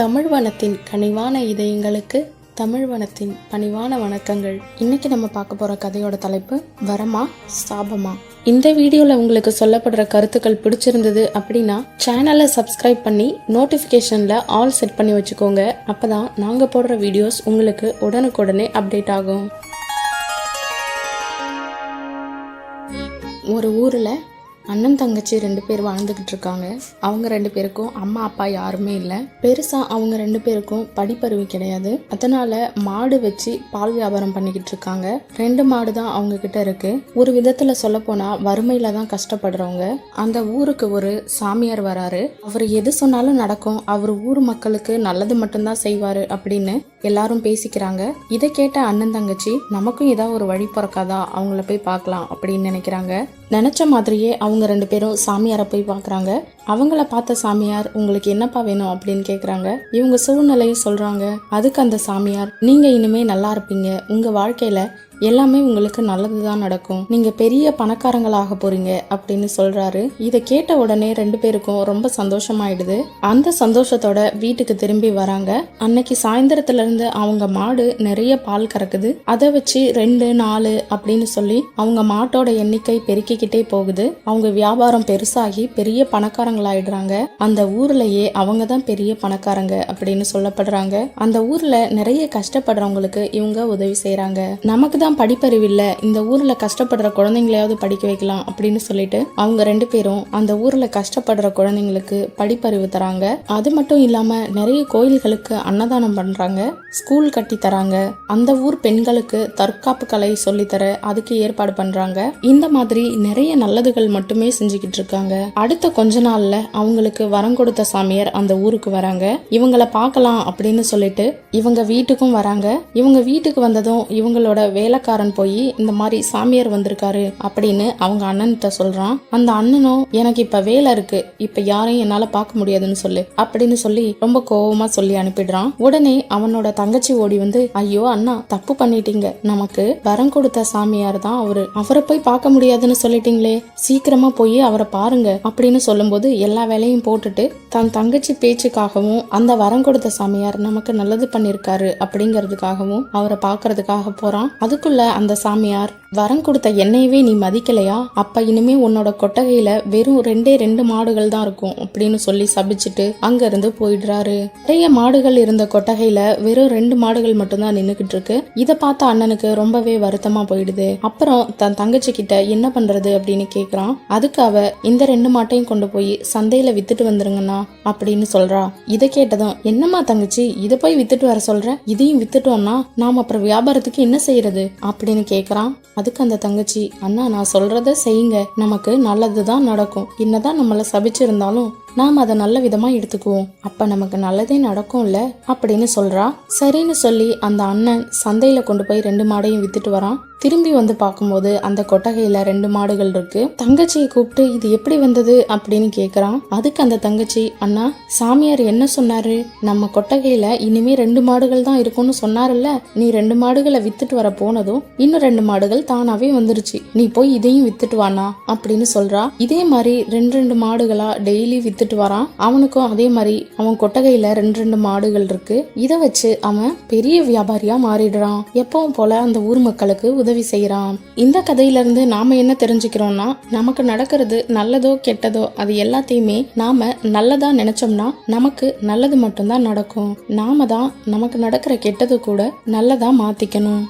தமிழ் வனத்தின் கனிவான இதயங்களுக்கு தமிழ் வனத்தின் பணிவான வணக்கங்கள். இன்னைக்கு நம்ம பார்க்க போற கதையோட தலைப்பு வரமா சாபமா? இந்த வீடியோல உங்களுக்கு சொல்லப்படுற கருத்துக்கள் பிடிச்சிருந்தது அப்படின்னா சேனலை சப்ஸ்கிரைப் பண்ணி நோட்டிஃபிகேஷனில் ஆல் செட் பண்ணி வச்சுக்கோங்க. அப்பதான் நாங்க போடுற வீடியோஸ் உங்களுக்கு உடனுக்குடனே அப்டேட் ஆகும். ஒரு ஊரில் அண்ணன் தங்கச்சி ரெண்டு பேர் வாழ்ந்துக்கிட்டு இருக்காங்க அவங்க ரெண்டு பேருக்கும் அம்மா அப்பா யாருமே இல்லை. பெருசாக அவங்க ரெண்டு பேருக்கும் படிப்பறிவு கிடையாது. அதனால மாடு வச்சு பால் வியாபாரம் பண்ணிக்கிட்டு இருக்காங்க ரெண்டு மாடு தான் அவங்க கிட்ட இருக்கு. ஒரு விதத்தில் சொல்ல போனால் வறுமையில தான் கஷ்டப்படுறவங்க. அந்த ஊருக்கு ஒரு சாமியார் வராரு. அவர் எது சொன்னாலும் நடக்கும். அவர் ஊர் மக்களுக்கு நல்லது மட்டும்தான் செய்வாரு அப்படின்னு எல்லாரும் பேசிக்கிறாங்க. இதை கேட்ட அண்ணன் தங்கச்சி நமக்கும் ஏதாவது ஒரு வழி பிறக்காதா? அவங்கள போய் பார்க்கலாம் அப்படின்னு நினைக்கிறாங்க. நினச்ச மாதிரியே அவங்க ரெண்டு பேரும் சாமியாரை போய் பார்க்குறாங்க. அவங்கள பார்த்த சாமியார் உங்களுக்கு என்னப்பா வேணும்? அப்படின்னு கேட்குறாங்க இவங்க சூழ்நிலையும் சொல்கிறாங்க அதுக்கு அந்த சாமியார் நீங்கள் இனிமே நல்லா இருப்பீங்க. உங்கள் வாழ்க்கையில் எல்லாமே உங்களுக்கு நல்லது தான் நடக்கும். நீங்க பெரிய பணக்காரங்களாக போறீங்க அப்படின்னு சொல்றாரு. இதை கேட்ட உடனே ரெண்டு பேருக்கும் ரொம்ப சந்தோஷமாயிடுது. அந்த சந்தோஷத்தோட வீட்டுக்கு திரும்பி வராங்க. அன்னைக்கு சாயந்தரத்துலேருந்து அவங்க மாடு நிறைய பால் கறக்குது. அதை வச்சு ரெண்டு நாலு அப்படின்னு சொல்லி அவங்க மாட்டோட எண்ணிக்கை பெருக்கிக்கிட்டே போகுது. அவங்க வியாபாரம் பெருசாகி பெரிய பணக்காரங்களாயிடுறாங்க அந்த ஊர்லயே அவங்க தான் பெரிய பணக்காரங்க அப்படின்னு சொல்லப்படுறாங்க. அந்த ஊர்ல நிறைய கஷ்டப்படுறவங்களுக்கு இவங்க உதவி செய்யறாங்க நமக்கு தான் படிப்பறிவு இல்ல. இந்த ஊர்ல கஷ்டப்படுற குழந்தைங்களையாவது படிக்க வைக்கலாம் அப்படின்னு சொல்லிட்டு அவங்க ரெண்டு பேரும் அந்த ஊர்ல கஷ்டப்படுற குழந்தைங்களுக்கு படிப்பறிவு தராங்க. அது மட்டும் இல்லாம நிறைய கோயில்களுக்கு அன்னதானம் பண்றாங்க. ஸ்கூல் கட்டி தராங்க. அந்த ஊர் பெண்களுக்கு தற்காப்பு கலை சொல்லித்தர அதுக்கு ஏற்பாடு பண்றாங்க. இந்த மாதிரி நிறைய நல்லதுகள் மட்டுமே செஞ்சுக்கிட்டு இருக்காங்க. அடுத்த கொஞ்ச நாள் நாளில் அவங்களுக்கு வரம் கொடுத்த சாமியார் அந்த ஊருக்கு வராங்க. இவங்கள பார்க்கலாம் அப்படின்னு சொல்லிட்டு இவங்க வீட்டுக்கும் வராங்க. இவங்க வீட்டுக்கு வந்ததும் இவங்களோட வேலைக்காரன் போய் இந்த மாதிரி சாமியார் வந்திருக்காரு அப்படின்னு அவங்க அண்ணன்கிட்ட சொல்றான். அந்த அண்ணனும் எனக்கு இப்ப வேலை இருக்கு. இப்ப யாரையும் என்னால பார்க்க முடியாதுன்னு சொல்லு அப்படின்னு சொல்லி ரொம்ப கோவமா சொல்லி அனுப்பிடுறான். உடனே அவனோட தங்கச்சி ஓடி வந்து ஐயோ அண்ணா தப்பு பண்ணிட்டீங்க. நமக்கு வரம் கொடுத்த சாமியார் தான் அவரு. அவரை போய் பார்க்க முடியாதுன்னு சொல்லிட்டீங்களே. சீக்கிரமா போய் அவரை பாருங்க அப்படின்னு சொல்லும்போது எல்லா வேலையும் போட்டுட்டு தன் தங்கச்சி பேச்சுக்காகவும் அந்த வரம் கொடுத்த சாமியார் நமக்கு நல்லது பண்ணிருக்காரு அப்படிங்கிறதுக்காகவும் அவரை பார்க்கறதுக்காக போறான். அதுக்குள்ள அந்த சாமியார் வரம் கொடுத்த என்னையவே நீ மதிக்கலையா? அப்ப இனிமே உன்னோட கொட்டகையில வெறும் ரெண்டே ரெண்டு மாடுகள் தான் இருக்கும் அப்படின்னு சொல்லி சபிச்சுட்டு அங்க இருந்து போயிடுறாரு. நிறைய மாடுகள் இருந்த கொட்டகையில வெறும் ரெண்டு மாடுகள் மட்டும்தான் நின்னுகிட்டு இருக்கு. இதை பார்த்த அண்ணனுக்கு ரொம்பவே வருத்தமா போயிடுது. அப்புறம் தன் தங்கச்சி கிட்ட என்ன பண்றது அப்படின்னு கேக்குறான். அதுக்கு அவ இந்த ரெண்டு மாட்டையும் கொண்டு போய் சந்தையில வித்துட்டு வந்துருங்கண்ணா அப்படின்னு சொல்றா. இதை கேட்டதும் என்னம்மா தங்கச்சி இதை போய் வித்துட்டு வர சொல்ற? இதையும் வித்துட்டோம்னா நாம் அப்புறம் வியாபாரத்துக்கு என்ன செய்யறது? அப்படின்னு கேக்குறான். அதுக்கு அந்த தங்கச்சி அண்ணா நான் சொல்றத செய்யுங்க. நமக்கு நல்லது தான் நடக்கும். என்னதான் நம்மளை சபிச்சிருந்தாலும் நாம் அதை நல்ல விதமாக எடுத்துக்குவோம். அப்போ நமக்கு நல்லதே நடக்கும்ல? அப்படின்னு சொல்கிறா சரின்னு சொல்லி அந்த அண்ணன் சந்தையில் கொண்டு போய் ரெண்டு மாடையும் வித்துட்டு வரான். திரும்பி வந்து பார்க்கும்போது அந்த கொட்டகையில ரெண்டு மாடுகள் இருக்கு. தங்கச்சியை கூப்பிட்டு இது எப்படி வந்தது? அப்படின்னு கேக்குறான். அதுக்கு அந்த தங்கச்சி அண்ணா சாமியார் என்ன சொன்னாரு? நம்ம கொட்டகையில இனிமே ரெண்டு மாடுகள் தான் இருக்கும்னு சொன்னாருல்ல? நீ ரெண்டு மாடுகளை வித்துட்டு வர போனதும் இன்னும் ரெண்டு மாடுகள் தானாவே வந்துருச்சு. நீ போய் இதையும் வித்துட்டு வானா அப்படின்னு சொல்றா. இதே மாதிரி ரெண்டு ரெண்டு மாடுகளா டெய்லி எடுத்துட்டு வரான். அவனுக்கும் அதே மாதிரி அவன் கொட்டகையில ரெண்டு ரெண்டு மாடுகள் இருக்கு. இதை வச்சு அவன் பெரிய வியாபாரியா மாறிடுறான். எப்பவும் போல அந்த ஊர் மக்களுக்கு உதவி செய்யறான் இந்த கதையில இருந்து நாம என்ன தெரிஞ்சுக்கிறோம்னா நமக்கு நடக்கிறது நல்லதோ கெட்டதோ அது எல்லாத்தையுமே நாம நல்லதா நினைச்சோம்னா நமக்கு நல்லது மட்டும்தான் நடக்கும். நாம தான் நமக்கு நடக்கிற கெட்டது கூட நல்லதா மாத்திக்கணும்.